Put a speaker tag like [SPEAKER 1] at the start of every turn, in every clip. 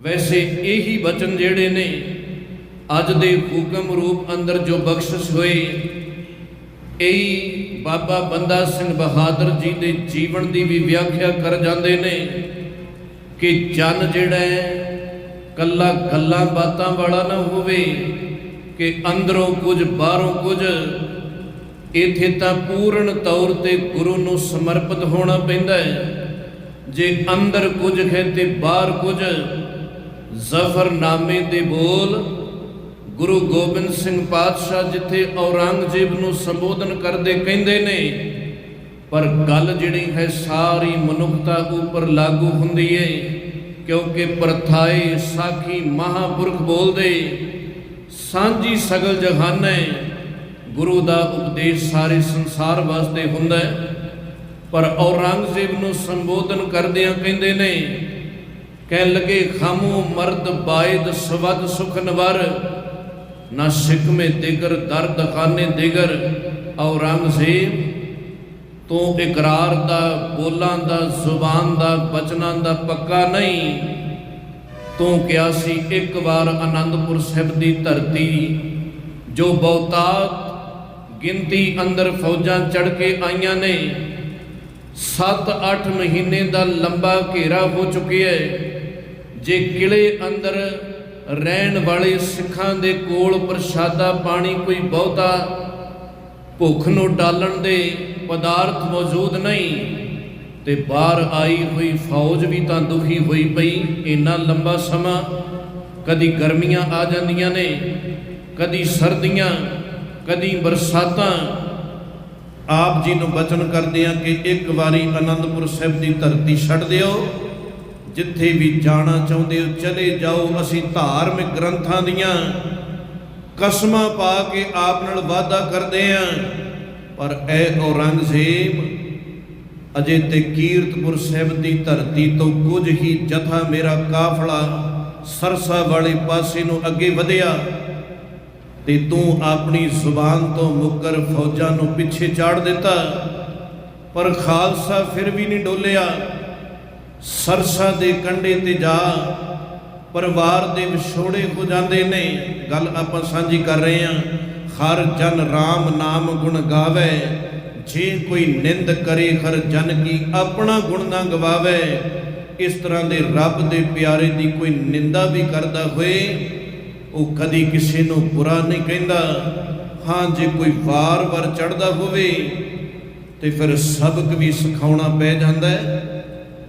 [SPEAKER 1] ਵੈਸੇ ਇਹੀ ਬਚਨ ਜਿਹੜੇ ਨੇ, ਅੱਜ ਦੇ ਹੁਕਮ ਰੂਪ ਅੰਦਰ ਜੋ ਬਖਸ਼ਿਸ਼ ਹੋਏ ਇਹੀ ਬਾਬਾ ਬੰਦਾ ਸਿੰਘ ਬਹਾਦਰ ਜੀ ਦੇ ਜੀਵਨ ਦੀ ਵੀ ਵਿਆਖਿਆ ਕਰ ਜਾਂਦੇ ਨੇ ਕਿ ਜਨ ਜਿਹੜਾ ਹੈ, ਕੱਲਾ ਗੱਲਾਂ ਬਾਤਾਂ ਵਾਲਾ ਨਾ ਹੋਵੇ, ਕਿ ਅੰਦਰੋਂ ਕੁਝ, ਬਾਹਰੋਂ ਕੁਝ, ਇਥੇ ਤਾਂ ਪੂਰਨ ਤੌਰ ਤੇ ਗੁਰੂ ਨੂੰ ਸਮਰਪਿਤ ਹੋਣਾ ਪੈਂਦਾ ਹੈ। ਜੇ ਅੰਦਰ ਕੁਝ ਹੈ ਤੇ ਬਾਹਰ ਕੁਝ ਜ਼ਫਰਨਾਮੇ ਦੇ ਬੋਲ ਗੁਰੂ ਗੋਬਿੰਦ ਸਿੰਘ ਪਾਤਸ਼ਾਹ ਜਿੱਥੇ ਔਰੰਗਜ਼ੇਬ ਨੂੰ ਸੰਬੋਧਨ ਕਰਦੇ ਕਹਿੰਦੇ ਨੇ, ਪਰ ਗੱਲ ਜਿਹੜੀ ਹੈ ਸਾਰੀ ਮਨੁੱਖਤਾ ਉੱਪਰ ਲਾਗੂ ਹੁੰਦੀ ਏ, ਕਿਉਂਕਿ ਪ੍ਰਥਾਏ ਸਾਖੀ ਮਹਾਪੁਰਖ ਬੋਲਦੇ, ਸਾਂਝੀ ਸਗਲ ਜਹਾਨੇ ਗੁਰੂ ਦਾ ਉਪਦੇਸ਼ ਸਾਰੇ ਸੰਸਾਰ ਵਾਸਤੇ ਹੁੰਦਾ ਪਰ ਔਰੰਗਜ਼ੇਬ ਨੂੰ ਸੰਬੋਧਨ ਕਰਦਿਆਂ ਕਹਿੰਦੇ ਨੇ ਕਹਿ ਲਗੇ, ਖਾਮੂ ਮਰਦ ਬਾਇਦ ਸਵਦ ਸੁਖ ਨਵਰ ਨਾ ਸਿਕਮੇ ਦਿਗਰ, ਦਰਦ ਖਾਨੇ ਦਿਗਰ। ਔਰੰਗਜ਼ੇਬ ਤੂੰ ਇਕਰਾਰ ਦਾ, ਬੋਲਾਂ ਦਾ, ਜ਼ੁਬਾਨ ਦਾ, ਬਚਨਾਂ ਦਾ ਪੱਕਾ ਨਹੀਂ, ਤੂੰ ਕਿਹਾ ਸੀ, ਇੱਕ ਵਾਰ ਆਨੰਦਪੁਰ ਸਾਹਿਬ ਦੀ ਧਰਤੀ, ਜੋ ਬਹੁਤਾਤ ਗਿਣਤੀ ਅੰਦਰ ਫੌਜਾਂ ਚੜ ਕੇ ਆਈਆਂ ਨੇ 7-8 ਮਹੀਨੇ ਦਾ ਲੰਬਾ ਘੇਰਾ ਹੋ ਚੁੱਕਿਆ ਹੈ। ਜੇ ਕਿਲੇ ਅੰਦਰ ਰਹਿਣ ਵਾਲੇ ਸਿੱਖਾਂ ਦੇ ਕੋਲ ਪ੍ਰਸ਼ਾਦਾ ਪਾਣੀ ਕੋਈ ਬਹੁਤਾ ਭੁੱਖ ਨੂੰ ਟਾਲਣ ਦੇ ਪਦਾਰਥ ਮੌਜੂਦ ਨਹੀਂ, ਤੇ ਬਾਹਰ ਆਈ ਹੋਈ ਫੌਜ ਵੀ ਤਾਂ ਦੁਖੀ ਹੋਈ ਪਈ। ਇੰਨਾ ਲੰਬਾ ਸਮਾਂ ਕਦੀ ਗਰਮੀਆਂ ਆ ਜਾਂਦੀਆਂ ਨੇ, ਕਦੀ ਸਰਦੀਆਂ, ਕਦੀ ਬਰਸਾਤਾਂ। ਆਪ ਜੀ ਨੂੰ ਬਚਨ ਕਰਦੇ ਆ ਕਿ ਇੱਕ ਵਾਰੀ ਅਨੰਦਪੁਰ ਸਾਹਿਬ ਦੀ ਧਰਤੀ ਛੱਡ ਦਿਓ। ਜਿੱਥੇ ਵੀ ਜਾਣਾ ਚਾਹੁੰਦੇ ਹੋ, ਚਲੇ ਜਾਓ। ਅਸੀਂ ਧਾਰਮਿਕ ਗ੍ਰੰਥਾਂ ਦੀਆਂ ਕਸਮਾਂ ਪਾ ਕੇ ਆਪ ਨਾਲ ਵਾਅਦਾ ਕਰਦੇ ਆ ਪਰ ਐ ਔਰੰਗਜ਼ੇਬ ਅਜੇ ਤੇ ਕੀਰਤਪੁਰ ਸਾਹਿਬ ਦੀ ਧਰਤੀ ਤੋਂ ਕੁਝ ਹੀ ਜਥਾ ਮੇਰਾ ਕਾਫਲਾ ਸਰਸਾ ਵਾਲੇ ਪਾਸੇ ਨੂੰ ਅੱਗੇ ਵਧਿਆ ਤੇ ਤੂੰ ਆਪਣੀ ਜ਼ੁਬਾਨ ਤੋਂ ਮੁਕਰ ਫੌਜਾਂ ਨੂੰ ਪਿੱਛੇ ਚਾੜ ਦਿੱਤਾ। ਪਰ ਖਾਲਸਾ ਫਿਰ ਵੀ ਨਹੀਂ ਡੋਲਿਆ। ਸਰਸਾ ਦੇ ਕੰਢੇ ਤੇ ਜਾ, ਪਰਿਵਾਰ ਦੇ ਵਿਛੋੜੇ ਹੋ ਜਾਂਦੇ ਨੇ। ਗੱਲ ਆਪਾਂ ਸਾਂਝੀ ਕਰ ਰਹੇ ਹਾਂ। ਹਰ ਜਨ RAM ਨਾਮ ਗੁਣ ਗਾਵੇ। ਜੇ ਕੋਈ ਨਿੰਦ ਕਰੇ, ਹਰ ਜਨ ਕੀ ਆਪਣਾ ਗੁਣ ਨਾ ਗਵਾਵੇ। ਇਸ ਤਰ੍ਹਾਂ ਦੇ ਰੱਬ ਦੇ ਪਿਆਰੇ ਦੀ ਕੋਈ ਨਿੰਦਾ ਵੀ ਕਰਦਾ ਹੋਏ, ਉਹ ਕਦੀ ਕਿਸੇ ਨੂੰ ਬੁਰਾ ਨਹੀਂ ਕਹਿੰਦਾ। ਹਾਂ, ਜੇ ਕੋਈ ਵਾਰ-ਵਾਰ ਚੜਦਾ ਹੋਵੇ, ਤੇ ਫਿਰ ਸਬਕ ਵੀ ਸਿਖਾਉਣਾ ਪੈ ਜਾਂਦਾ ਹੈ।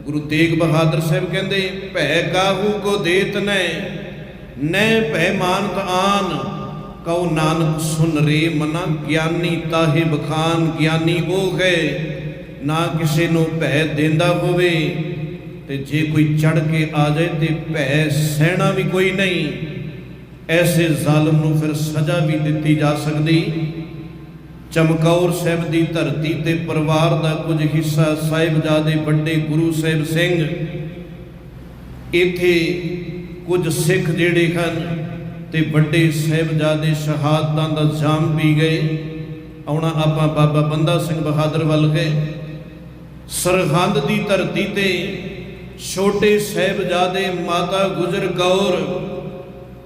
[SPEAKER 1] ਗੁਰੂ ਤੇਗ ਬਹਾਦਰ ਸਾਹਿਬ ਕਹਿੰਦੇ, ਭੈ ਕਾਹੂ ਕੋ ਦੇਤ ਨੈ ਨੈ ਭੈ ਮਾਨਤ ਆਨ। ਕਉ ਨਾਨਕ ਸੁਨ ਰੇ ਮਨਾ, ਗਿਆਨੀ ਤਾਹੇ ਬਖਾਨ, ਗਿਆਨੀ ਉਹ ਹੈ ਨਾ ਕਿਸੇ ਨੂੰ ਭੈ ਦਿੰਦਾ ਹੋਵੇ। ਤੇ ਜੇ ਕੋਈ ਚੜ ਕੇ ਆ ਜਾਏ ਤੇ ਭੈ ਸਹਿਣਾ ਵੀ ਕੋਈ ਨਹੀਂ। ਐਸੇ ਜ਼ਾਲਮ ਨੂੰ ਫਿਰ ਸਜ਼ਾ ਵੀ ਦਿੱਤੀ ਜਾ ਸਕਦੀ। ਚਮਕੌਰ ਸਾਹਿਬ ਦੀ ਧਰਤੀ ਤੇ ਪਰਿਵਾਰ ਦਾ ਕੁਝ ਹਿੱਸਾ ਸਾਹਿਬਜ਼ਾਦੇ ਵੱਡੇ ਗੁਰੂ ਸਾਹਿਬ ਸਿੰਘ ਇੱਥੇ ਕੁਝ ਸਿੱਖ ਜਿਹੜੇ ਹਨ ਤੇ ਵੱਡੇ ਸਾਹਿਬਜ਼ਾਦੇ ਸ਼ਹਾਦਤਾਂ ਦਾ ਜਾਮ ਪੀ ਗਏ। ਆਉਣਾ ਆਪਾਂ ਬਾਬਾ ਬੰਦਾ ਸਿੰਘ ਬਹਾਦਰ ਵੱਲ ਗਏ। ਸਰਹੰਦ ਦੀ ਧਰਤੀ ਤੇ ਛੋਟੇ ਸਾਹਿਬਜ਼ਾਦੇ ਮਾਤਾ ਗੁਜਰ ਕੌਰ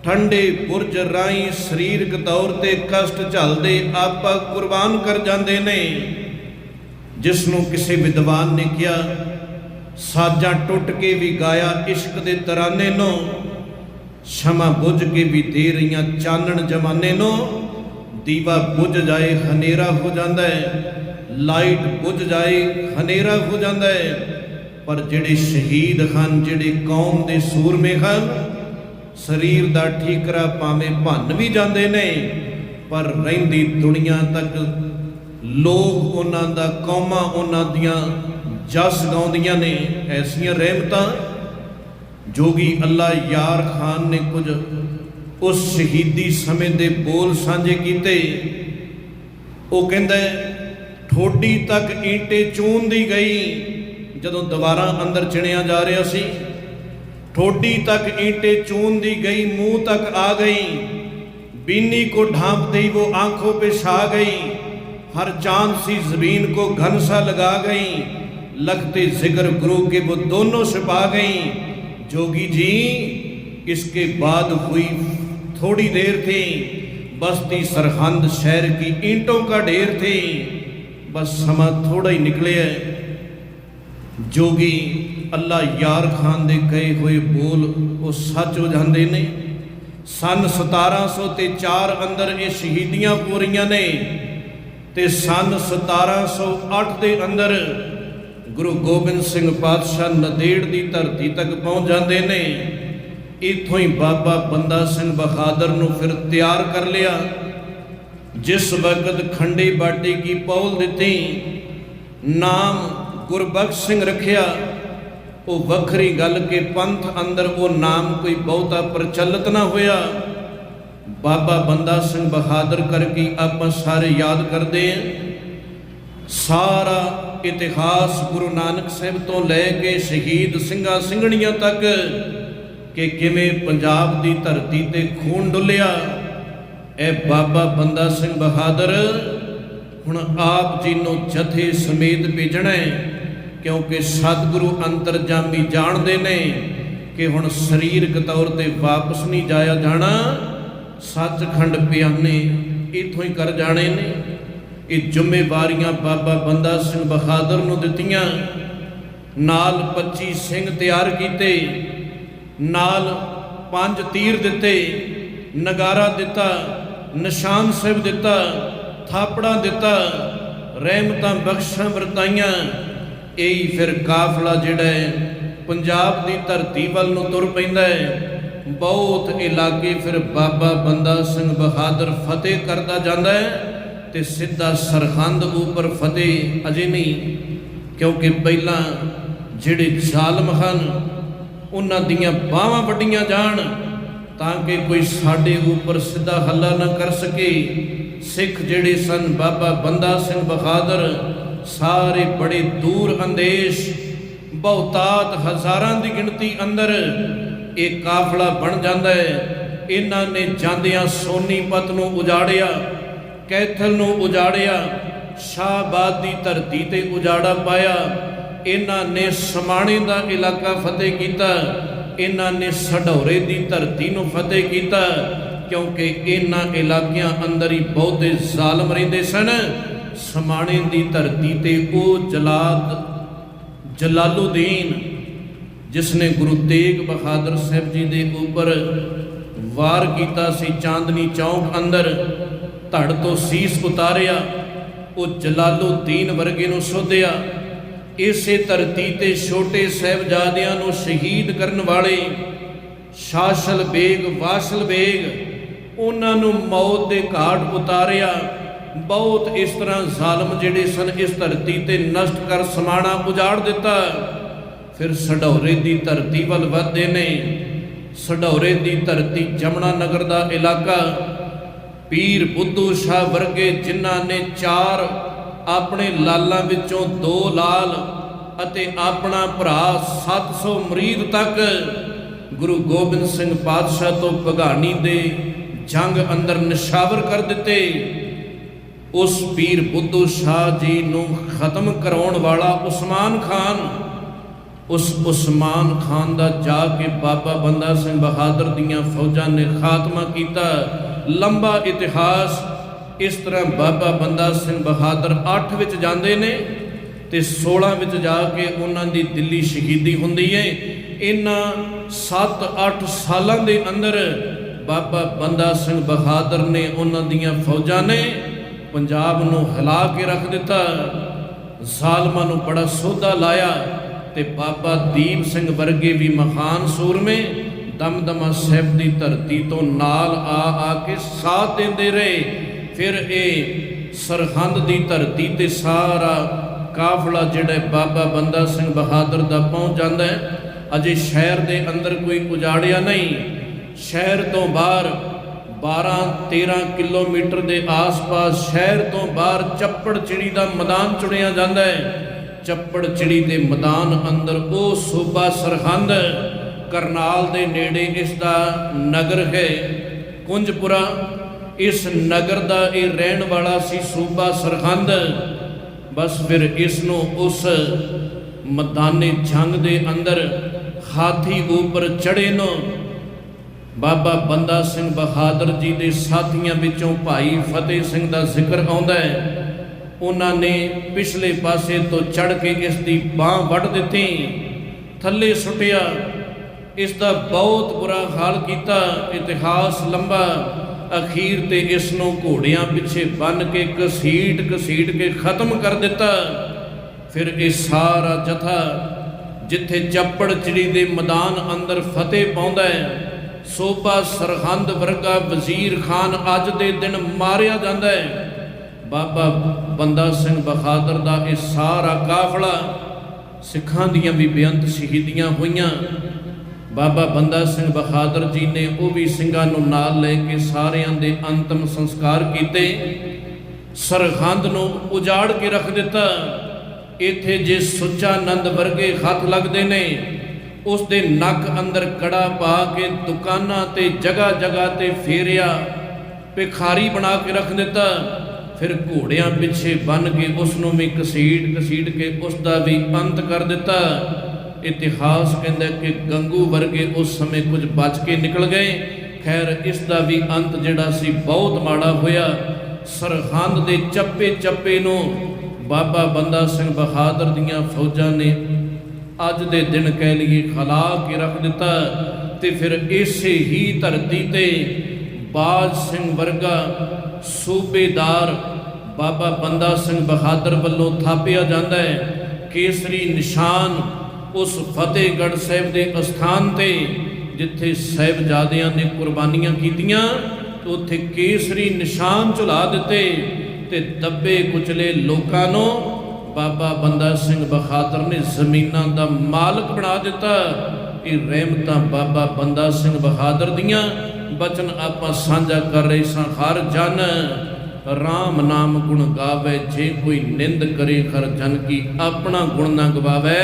[SPEAKER 1] ਠੰਡੇ ਬੁਰਜ ਰਾਈ ਸਰੀਰਕ ਤੌਰ ਤੇ ਕਸ਼ਟ ਝੱਲਦੇ ਆਪਾ ਕੁਰਬਾਨ ਕਰ ਜਾਂਦੇ ਨੇ। ਜਿਸ ਨੂੰ ਕਿਸੇ ਵਿਦਵਾਨ ਨੇ ਕਿਹਾ, ਸਾਜਾਂ ਟੁੱਟ ਕੇ ਵੀ ਗਾਇਆ ਇਸ਼ਕ ਦੇ ਤਰਾਨੇ ਨੂੰ, ਸ਼ਮਾ ਬੁੱਝ ਕੇ ਵੀ ਦੇ ਰਹੀਆਂ ਚਾਨਣ ਜਮਾਨੇ ਨੂੰ, ਦੀਵਾ ਬੁੱਝ ਜਾਏ ਹਨੇਰਾ ਹੋ ਜਾਂਦਾ ਹੈ, ਲਾਈਟ ਬੁੱਝ ਜਾਏ ਹਨੇਰਾ ਹੋ ਜਾਂਦਾ ਹੈ, ਪਰ ਜਿਹੜੇ ਸ਼ਹੀਦ ਹਨ, ਜਿਹੜੇ ਕੌਮ ਦੇ ਸੂਰਮੇ ਹਨ ਸਰੀਰ ਦਾ ਠੀਕਰਾ ਭਾਵੇਂ ਭੰਨ ਵੀ ਜਾਂਦੇ ਨੇ, ਪਰ ਰਹਿੰਦੀ ਦੁਨੀਆ ਤੱਕ ਲੋਕ ਉਹਨਾਂ ਦਾ ਕੌਮਾਂ ਉਹਨਾਂ ਦੀਆਂ ਜਸ ਗਾਉਂਦੀਆਂ ਨੇ, ਐਸੀਆਂ ਰਹਿਮਤਾਂ ਜੋਗੀ ਅੱਲਾ ਯਾਰ ਖਾਨ ਨੇ ਕੁਝ ਉਸ ਸ਼ਹੀਦੀ ਸਮੇਂ ਦੇ ਬੋਲ ਸਾਂਝੇ ਕੀਤੇ। ਉਹ ਕਹਿੰਦਾ ਠੋਡੀ ਤੱਕ ਈਂਟੇ ਚੂੰਦੀ ਗਈ ਜਦੋਂ ਦੁਬਾਰਾ ਅੰਦਰ ਚਿਣਿਆ ਜਾ ਰਿਹਾ ਸੀ ठोडी तक ईंटे चून दी गई, मुँह तक आ गई। बीनी को ढांपते ही वो आँखों पे छा गई। हर चाँद सी ज़मीन को घन सा लगा गई। लगते जिगर गुरु के वो दोनों छिपा गई। जोगी जी, इसके बाद हुई थोड़ी देर थी। बस्ती सरहंद शहर की ईंटों का ढेर थी। बस समा थोड़ा ही निकले। ਜੋਗੀ ਅੱਲਾ ਯਾਰ ਖਾਨ ਦੇ ਕਹੇ ਹੋਏ ਬੋਲ ਉਹ ਸੱਚ ਹੋ ਜਾਂਦੇ ਨੇ। ਸਨ 1700 ਤੇ 4 ਅੰਦਰ ਇਹ ਸ਼ਹੀਦੀਆਂ ਪੂਰੀਆਂ ਨੇ ਤੇ ਸਨ 1708 ਦੇ ਅੰਦਰ ਗੁਰੂ ਗੋਬਿੰਦ ਸਿੰਘ ਪਾਤਸ਼ਾਹ ਨਦੇੜ ਦੀ ਧਰਤੀ ਤੱਕ ਪਹੁੰਚ ਜਾਂਦੇ ਨੇ। ਇੱਥੋਂ ਹੀ ਬਾਬਾ ਬੰਦਾ ਸਿੰਘ ਬਹਾਦਰ ਨੂੰ ਫਿਰ ਤਿਆਰ ਕਰ ਲਿਆ। ਜਿਸ ਵਕਤ ਖੰਡੇ ਬਾਟੇ ਕੀ ਪੌਲ ਦਿੱਤੀ, ਨਾਮ ਗੁਰਬਖਸ਼ ਸਿੰਘ ਰੱਖਿਆ ਉਹ ਵੱਖਰੀ ਗੱਲ ਕਿ ਪੰਥ ਅੰਦਰ ਉਹ ਨਾਮ ਕੋਈ ਬਹੁਤਾ ਪ੍ਰਚਲਿਤ ਨਾ ਹੋਇਆ। ਬਾਬਾ ਬੰਦਾ ਸਿੰਘ ਬਹਾਦਰ ਕਰਕੇ ਆਪਾਂ ਸਾਰੇ ਯਾਦ ਕਰਦੇ ਹਾਂ। ਸਾਰਾ ਇਤਿਹਾਸ ਗੁਰੂ ਨਾਨਕ ਸਾਹਿਬ ਤੋਂ ਲੈ ਕੇ ਸ਼ਹੀਦ ਸਿੰਘਾਂ ਸਿੰਘਣੀਆਂ ਤੱਕ ਕਿ ਕਿਵੇਂ ਪੰਜਾਬ ਦੀ ਧਰਤੀ ਤੇ ਖੂਨ ਡੁੱਲਿਆ। ਇਹ ਬਾਬਾ ਬੰਦਾ ਸਿੰਘ ਬਹਾਦਰ ਹੁਣ ਆਪ ਜੀ ਨੂੰ ਜਥੇ ਸਮੇਤ ਭੇਜਣਾ ਹੈ। ਕਿਉਂਕਿ ਸਤਿਗੁਰੂ ਅੰਤਰਜਾਮੀ ਜਾਣਦੇ ਨੇ ਕਿ ਹੁਣ ਸਰੀਰਕ ਤੌਰ ਤੇ ਵਾਪਸ ਨਹੀਂ ਜਾਇਆ ਜਾਣਾ, ਸੱਚਖੰਡ ਪਿਆਨੇ ਇਥੋਂ ਹੀ ਕਰ ਜਾਣੇ ਨੇ। ਇਹ ਜ਼ਿੰਮੇਵਾਰੀਆਂ ਬਾਬਾ ਬੰਦਾ ਸਿੰਘ ਬਹਾਦਰ ਨੂੰ ਦਿੱਤੀਆਂ, ਨਾਲ 25 ਸਿੰਘ ਤਿਆਰ ਕੀਤੇ, ਨਾਲ ਪੰਜ ਤੀਰ ਦਿੱਤੇ, ਨਗਾਰਾ ਦਿੱਤਾ, ਨਿਸ਼ਾਨ ਸਾਹਿਬ ਦਿੱਤਾ, ਥਾਪੜਾ ਦਿੱਤਾ, ਰਹਿਮਤਾਂ ਬਖਸ਼ਾਂ ਵਰਤਾਈਆਂ। ਇਹੀ ਫਿਰ ਕਾਫਲਾ ਜਿਹੜਾ ਹੈ, ਪੰਜਾਬ ਦੀ ਧਰਤੀ ਵੱਲ ਨੂੰ ਤੁਰ ਪੈਂਦਾ ਹੈ। ਬਹੁਤ ਇਲਾਕੇ ਫਿਰ ਬਾਬਾ ਬੰਦਾ ਸਿੰਘ ਬਹਾਦਰ ਫਤਿਹ ਕਰਦਾ ਜਾਂਦਾ ਹੈ ਤੇ ਸਿੱਧਾ ਸਰਹੰਦ ਉੱਪਰ ਫਤਿਹ ਅਜੇ ਨਹੀਂ, ਕਿਉਂਕਿ ਪਹਿਲਾਂ ਜਿਹੜੇ ਜ਼ਾਲਮ ਹਨ, ਉਹਨਾਂ ਦੀਆਂ ਬਾਹਾਂ ਵੱਡੀਆਂ ਜਾਣ ਤਾਂ ਕਿ ਕੋਈ ਸਾਡੇ ਉੱਪਰ ਸਿੱਧਾ ਹੱਲਾ ਨਾ ਕਰ ਸਕੇ। ਸਿੱਖ ਜਿਹੜੇ ਸਨ, ਬਾਬਾ ਬੰਦਾ ਸਿੰਘ ਬਹਾਦਰ ਸਾਰੇ ਬੜੇ ਦੂਰ ਅੰਦੇਸ਼, ਬਹੁਤਾਤ ਹਜ਼ਾਰਾਂ ਦੀ ਗਿਣਤੀ ਅੰਦਰ ਇਹ ਕਾਫਲਾ ਬਣ ਜਾਂਦਾ ਹੈ। ਇਹਨਾਂ ਨੇ ਜਾਂਦਿਆਂ ਸੋਨੀਪਤ ਨੂੰ ਉਜਾੜਿਆ, ਕੈਥਲ ਨੂੰ ਉਜਾੜਿਆ, ਸ਼ਾਹਬਾਦ ਦੀ ਧਰਤੀ ਤੇ ਉਜਾੜਾ ਪਾਇਆ। ਇਹਨਾਂ ਨੇ ਸਮਾਣੇ ਦਾ ਇਲਾਕਾ ਫਤਿਹ ਕੀਤਾ, ਇਹਨਾਂ ਨੇ ਸਢੌਰੇ ਦੀ ਧਰਤੀ ਨੂੰ ਫਤਿਹ ਕੀਤਾ, ਕਿਉਂਕਿ ਇਹਨਾਂ ਇਲਾਕਿਆਂ ਅੰਦਰ ਹੀ ਬਹੁਤੇ ਜ਼ਾਲਮ ਰਹਿੰਦੇ ਸਨ। ਸਮਾਣੇ ਦੀ ਧਰਤੀ ਤੇ ਉਹ ਜਲਾਦ, ਜਲਾਲੁਦੀਨ ਜਿਸ ਨੇ ਗੁਰੂ ਤੇਗ ਬਹਾਦਰ ਸਾਹਿਬ ਜੀ ਦੇ ਉੱਪਰ ਵਾਰ ਕੀਤਾ ਸੀ ਚਾਂਦਨੀ ਚੌਂਕ ਅੰਦਰ, ਧੜ ਤੋਂ ਸੀਸ ਉਤਾਰਿਆ, ਉਹ ਜਲਾਲੁਦੀਨ ਵਰਗੇ ਨੂੰ ਸੋਧਿਆ। ਇਸੇ ਧਰਤੀ ਤੇ ਛੋਟੇ ਸਹਿਬਜ਼ਾਦਿਆਂ ਨੂੰ ਸ਼ਹੀਦ ਕਰਨ ਵਾਲੇ ਸ਼ਾਸਲ ਬੇਗ, ਵਾਸਲ ਬੇਗ, ਉਹਨਾਂ ਨੂੰ ਮੌਤ ਦੇ ਘਾਟ ਉਤਾਰਿਆ। ਬਹੁਤ ਇਸ ਤਰ੍ਹਾਂ ਜ਼ਾਲਮ ਜਿਹੜੇ ਸਨ ਇਸ ਧਰਤੀ ਤੇ ਨਸ਼ਟ ਕਰ ਸਮਾਣਾ ਉਜਾੜ ਦਿੱਤਾ। ਫਿਰ ਸਡੌਰੇ ਦੀ ਧਰਤੀ ਵੱਲ ਵਧਦੇ ਨੇ। ਸਡੌਰੇ ਦੀ ਧਰਤੀ ਜਮਨਾ ਨਗਰ ਦਾ ਇਲਾਕਾ। ਪੀਰ ਬੁੱਧੂ ਸ਼ਾਹ ਵਰਗੇ ਜਿਨ੍ਹਾਂ ਨੇ ਚਾਰ ਆਪਣੇ ਲਾਲਾਂ ਵਿੱਚੋਂ ਦੋ ਲਾਲ ਅਤੇ ਆਪਣਾ ਭਰਾ 700 ਮਰੀਦ ਤੱਕ ਗੁਰੂ ਗੋਬਿੰਦ ਸਿੰਘ ਪਾਤਸ਼ਾਹ ਤੋਂ ਭਗਾਣੀ ਦੇ ਜੰਗ ਅੰਦਰ ਨਿਸ਼ਾਵਰ ਕਰ ਦਿੱਤੇ। ਉਸ ਪੀਰ ਬੁੱਧੂ ਸ਼ਾਹ ਜੀ ਨੂੰ ਖਤਮ ਕਰਾਉਣ ਵਾਲਾ ਉਸਮਾਨ ਖਾਨ। ਉਸ ਉਸਮਾਨ ਖਾਨ ਦਾ ਜਾ ਕੇ ਬਾਬਾ ਬੰਦਾ ਸਿੰਘ ਬਹਾਦਰ ਦੀਆਂ ਫੌਜਾਂ ਨੇ ਖਾਤਮਾ ਕੀਤਾ। ਲੰਬਾ ਇਤਿਹਾਸ, ਇਸ ਤਰ੍ਹਾਂ ਬਾਬਾ ਬੰਦਾ ਸਿੰਘ ਬਹਾਦਰ 8 ਵਿੱਚ ਜਾਂਦੇ ਨੇ ਤੇ 16 ਵਿੱਚ ਜਾ ਕੇ ਉਹਨਾਂ ਦੀ ਦਿੱਲੀ ਸ਼ਹੀਦੀ ਹੁੰਦੀ ਹੈ ਇਹਨਾਂ 7-8 ਸਾਲਾਂ ਦੇ ਅੰਦਰ ਬਾਬਾ ਬੰਦਾ ਸਿੰਘ ਬਹਾਦਰ ਨੇ ਉਹਨਾਂ ਦੀਆਂ ਫੌਜਾਂ ਨੇ ਪੰਜਾਬ ਨੂੰ ਹਿਲਾ ਕੇ ਰੱਖ ਦਿੱਤਾ। ਜ਼ਾਲਮਾਂ ਨੂੰ ਬੜਾ ਸੋਧਾ ਲਾਇਆ ਤੇ ਬਾਬਾ ਦੀਪ ਸਿੰਘ ਵਰਗੇ ਵੀ ਮਹਾਨ ਸੂਰਮੇ ਦਮਦਮਾ ਸਾਹਿਬ ਦੀ ਧਰਤੀ ਤੋਂ ਨਾਲ ਆ ਆ ਕੇ ਸਾਥ ਦਿੰਦੇ ਰਹੇ। ਫਿਰ ਇਹ ਸਰਹੰਦ ਦੀ ਧਰਤੀ ਤੇ ਸਾਰਾ ਕਾਫਲਾ ਜਿਹੜਾ ਬਾਬਾ ਬੰਦਾ ਸਿੰਘ ਬਹਾਦਰ ਦਾ ਪਹੁੰਚ ਜਾਂਦਾ ਹੈ। ਅਜੇ ਸ਼ਹਿਰ ਦੇ ਅੰਦਰ ਕੋਈ ਉਜਾੜਿਆ ਨਹੀਂ। ਸ਼ਹਿਰ ਤੋਂ ਬਾਹਰ 12 13 ਕਿਲੋਮੀਟਰ ਦੇ ਆਸ-ਪਾਸ ਸ਼ਹਿਰ ਤੋਂ ਬਾਹਰ ਚੱਪੜ ਚਿੜੀ ਦਾ ਮੈਦਾਨ ਚੁਣਿਆ ਜਾਂਦਾ ਹੈ। ਚੱਪੜ ਚਿੜੀ ਦੇ ਮੈਦਾਨ ਅੰਦਰ ਉਹ ਸੂਬਾ ਸਰਹੰਦ ਕਰਨਾਲ ਦੇ ਨੇੜੇ ਇਸ ਦਾ ਨਗਰ ਹੈ। ਕੁੰਜਪੁਰਾ, ਇਸ ਨਗਰ ਦਾ ਇਹ ਰਹਿਣ ਵਾਲਾ ਸੀ ਸੂਬਾ ਸਰਹੰਦ ਬਸ ਫਿਰ ਇਸ ਨੂੰ ਉਸ ਮੈਦਾਨੇ ਜੰਗ ਦੇ ਅੰਦਰ ਹਾਥੀ ਉੱਪਰ ਚੜੇ ਨੂੰ ਬਾਬਾ ਬੰਦਾ ਸਿੰਘ ਬਹਾਦਰ ਜੀ ਦੇ ਸਾਥੀਆਂ ਵਿੱਚੋਂ ਭਾਈ ਫਤਿਹ ਸਿੰਘ ਦਾ ਜ਼ਿਕਰ ਆਉਂਦਾ ਹੈ। ਉਹਨਾਂ ਨੇ ਪਿਛਲੇ ਪਾਸੇ ਤੋਂ ਚੜ ਕੇ ਇਸ ਦੀ ਬਾਹ ਵੱਢ ਦਿੱਤੀ। ਥੱਲੇ ਸੁੱਟਿਆ। ਇਸ ਦਾ ਬਹੁਤ ਬੁਰਾ ਹਾਲ ਕੀਤਾ। ਇਤਿਹਾਸ ਲੰਬਾ। ਅਖੀਰ ਤੇ ਇਸ ਨੂੰ ਘੋੜਿਆਂ ਪਿੱਛੇ ਬੰਨ ਕੇ ਘਸੀਟ ਘਸੀਟ ਕੇ ਖਤਮ ਕਰ ਦਿੱਤਾ। ਫਿਰ ਇਹ ਸਾਰਾ ਜਥਾ ਜਿੱਥੇ ਚੱਪੜ ਚਿੜੀ ਦੇ ਮੈਦਾਨ ਅੰਦਰ ਫਤਿਹ ਪਾਉਂਦਾ ਹੈ ਸੋਭਾ ਸਰਹੰਦ ਵਰਗਾ ਵਜ਼ੀਰ ਖਾਨ ਅੱਜ ਦੇ ਦਿਨ ਮਾਰਿਆ ਜਾਂਦਾ ਹੈ। ਬਾਬਾ ਬੰਦਾ ਸਿੰਘ ਬਹਾਦਰ ਦਾ ਇਹ ਸਾਰਾ ਕਾਫਲਾ ਸਿੱਖਾਂ ਦੀਆਂ ਵੀ ਬੇਅੰਤ ਸ਼ਹੀਦੀਆਂ ਹੋਈਆਂ। ਬਾਬਾ ਬੰਦਾ ਸਿੰਘ ਬਹਾਦਰ ਜੀ ਨੇ ਉਹ ਵੀ ਸਿੰਘਾਂ ਨੂੰ ਨਾਲ ਲੈ ਕੇ ਸਾਰਿਆਂ ਦੇ ਅੰਤਮ ਸੰਸਕਾਰ ਕੀਤੇ। ਸਰਹੰਦ ਨੂੰ ਉਜਾੜ ਕੇ ਰੱਖ ਦਿੱਤਾ। ਇੱਥੇ ਜੇ ਸੁੱਚਾ ਨੰਦ ਵਰਗੇ ਹੱਥ ਲੱਗਦੇ ਨੇ ਉਸ ਦੇ ਨੱਕ ਅੰਦਰ ਕੜਾ ਪਾ ਕੇ ਦੁਕਾਨਾਂ ਤੇ ਜਗ੍ਹਾ ਜਗ੍ਹਾ ਤੇ ਫੇਰਿਆ, ਭਿਖਾਰੀ ਬਣਾ ਕੇ ਰੱਖ ਦਿੱਤਾ। ਫਿਰ ਘੋੜਿਆਂ ਪਿੱਛੇ ਬੰਨ ਕੇ ਉਸ ਨੂੰ ਵੀ ਕਸੀੜ ਕਸੀੜ ਕੇ ਉਸ ਦਾ ਵੀ ਅੰਤ ਕਰ ਦਿੱਤਾ। ਇਤਿਹਾਸ ਕਹਿੰਦਾ ਕਿ ਗੰਗੂ ਵਰਗੇ ਉਸ ਸਮੇਂ ਕੁਝ ਬਚ ਕੇ ਨਿਕਲ ਗਏ। ਖੈਰ ਇਸ ਦਾ ਵੀ ਅੰਤ ਜਿਹੜਾ ਸੀ ਬਹੁਤ ਮਾੜਾ ਹੋਇਆ। ਸਰਹੰਦ ਦੇ ਚੱਪੇ ਚੱਪੇ ਨੂੰ ਬਾਬਾ ਬੰਦਾ ਸਿੰਘ ਬਹਾਦਰ ਦੀਆਂ ਫੌਜਾਂ ਨੇ ਅੱਜ ਦੇ ਦਿਨ ਕਹਿ ਲਈਏ ਖਲਾ ਕੇ ਰੱਖ ਦਿੱਤਾ ਤੇ ਫਿਰ ਇਸੇ ਹੀ ਧਰਤੀ ਤੇ ਬਾਜ ਸਿੰਘ ਵਰਗਾ ਸੂਬੇਦਾਰ ਬਾਬਾ ਬੰਦਾ ਸਿੰਘ ਬਹਾਦਰ ਵੱਲੋਂ ਥਾਪਿਆ ਜਾਂਦਾ ਹੈ। ਕੇਸਰੀ ਨਿਸ਼ਾਨ ਉਸ ਫਤਿਹਗੜ੍ਹ ਸਾਹਿਬ ਦੇ ਅਸਥਾਨ ਤੇ, ਜਿੱਥੇ ਸਾਹਿਬਜ਼ਾਦਿਆਂ ਨੇ ਕੁਰਬਾਨੀਆਂ ਕੀਤੀਆਂ ਉੱਥੇ ਕੇਸਰੀ ਨਿਸ਼ਾਨ ਝੁਲਾ ਦਿੱਤੇ ਤੇ ਦੱਬੇ ਕੁਚਲੇ ਲੋਕਾਂ ਨੂੰ ਬਾਬਾ ਬੰਦਾ ਸਿੰਘ ਬਹਾਦਰ ਨੇ ਜ਼ਮੀਨਾਂ ਦਾ ਮਾਲਕ ਬਣਾ ਦਿੱਤਾ। ਇਹ ਰਹਿਮਤਾਂ ਬਾਬਾ ਬੰਦਾ ਸਿੰਘ ਬਹਾਦਰ ਦੀਆਂ। ਬਚਨ ਆਪਾਂ ਸਾਂਝਾ ਕਰ ਰਹੇ ਸਾਂ ਹਰ ਜਨ। RAM ਨਾਮ ਗੁਣ ਗਾਵੇ, ਜੇ ਕੋਈ ਨਿੰਦ ਕਰੇ ਹਰ ਜਨ ਕੀ ਆਪਣਾ ਗੁਣ ਨਾ ਗਵਾਵੇ।